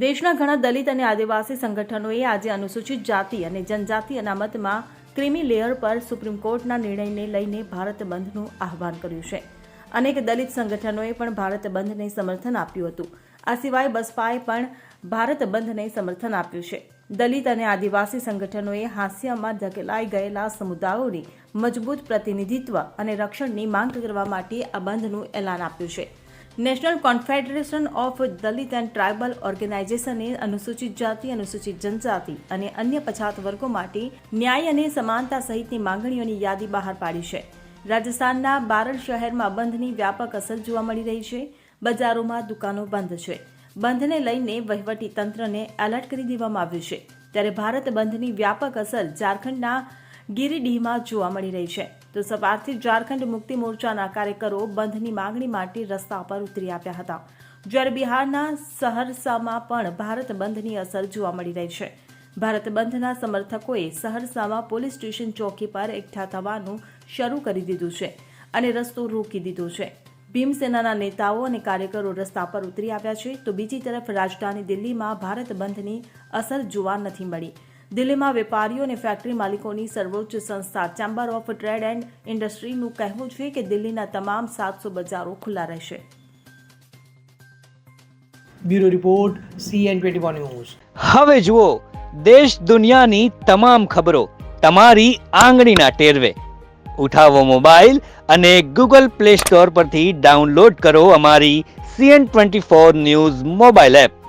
દેશના ઘણા દલિત અને આદિવાસી સંગઠનોએ આજે અનુસૂચિત જાતિ અને જનજાતિ અનામતમાં ક્રિમી લેયર પર સુપ્રીમ કોર્ટના નિર્ણયને લઈને ભારત બંધનું આહવાન કર્યું છે. અનેક દલિત સંગઠનોએ પણ ભારત બંધને સમર્થન આપ્યું હતું. આ સિવાય બસપાએ પણ ભારત બંધને સમર્થન આપ્યું છે. દલિત અને આદિવાસી સંગઠનોએ હાસ્યમાં ધકેલાઈ ગયેલા સમુદાયોની મજબૂત પ્રતિનિધિત્વ અને રક્ષણની માંગ કરવા માટે આ બંધનું એલાન આપ્યું છે. National confederation of Dalit and tribal ઓર્ગેનાઇઝેશને અનુસૂચિત જાતિ, અનુસૂચિત જનજાતિ અને અન્ય પછાત વર્ગો માટે ન્યાય અને સમાનતા સહિતની માંગણીઓની યાદી બહાર પાડી છે. રાજસ્થાનના બારડ શહેરમાં બંધની વ્યાપક અસર જોવા મળી રહી છે. બજારોમાં દુકાનો બંધ છે. બંધને લઈને વહીવટી તંત્રને એલર્ટ કરી દેવામાં આવ્યું છે. ત્યારે ભારત બંધની વ્યાપક અસર ઝારખંડના ગિરિડીહમાં જોવા મળી રહી છે. તો સવારથી ઝારખંડ મુક્તિ મોરચાના કાર્યકરો બંધની માંગણી માટે રસ્તા પર ઉતરી આવ્યા હતા. જ્યારે બિહારના સહરસામાં પણ ભારત બંધની અસર જોવા મળી રહી છે. ભારત બંધના સમર્થકોએ સહરસામાં પોલીસ સ્ટેશન ચોકી પર એકઠા થવાનું શરૂ કરી દીધું છે અને રસ્તો રોકી દીધો છે. ભીમસેનાના નેતાઓ અને કાર્યકરો રસ્તા પર ઉતરી આવ્યા છે તો બીજી તરફ રાજધાની દિલ્હીમાં ભારત બંધની અસર જોવા નથી મળી. દિલ્હીમાં વેપારીઓ અને ફેક્ટરી માલિકોની સર્વોચ્ચ સંસ્થા ચેમ્બર ઓફ ટ્રેડ એન્ડ ઇન્ડસ્ટ્રીનું કહેવું છે કે દિલ્હીના તમામ સાતસો બજારો ખુલ્લા રહેશે. Bureau report CN twenty one news હવે જુઓ દેશ દુનિયાની તમામ ખબરો તમારી આંગળીના ટેરવે. ઉઠાવો મોબાઈલ અને ગૂગલ પ્લે સ્ટોર પરથી ડાઉનલોડ કરો અમારી CN twenty four news mobile app.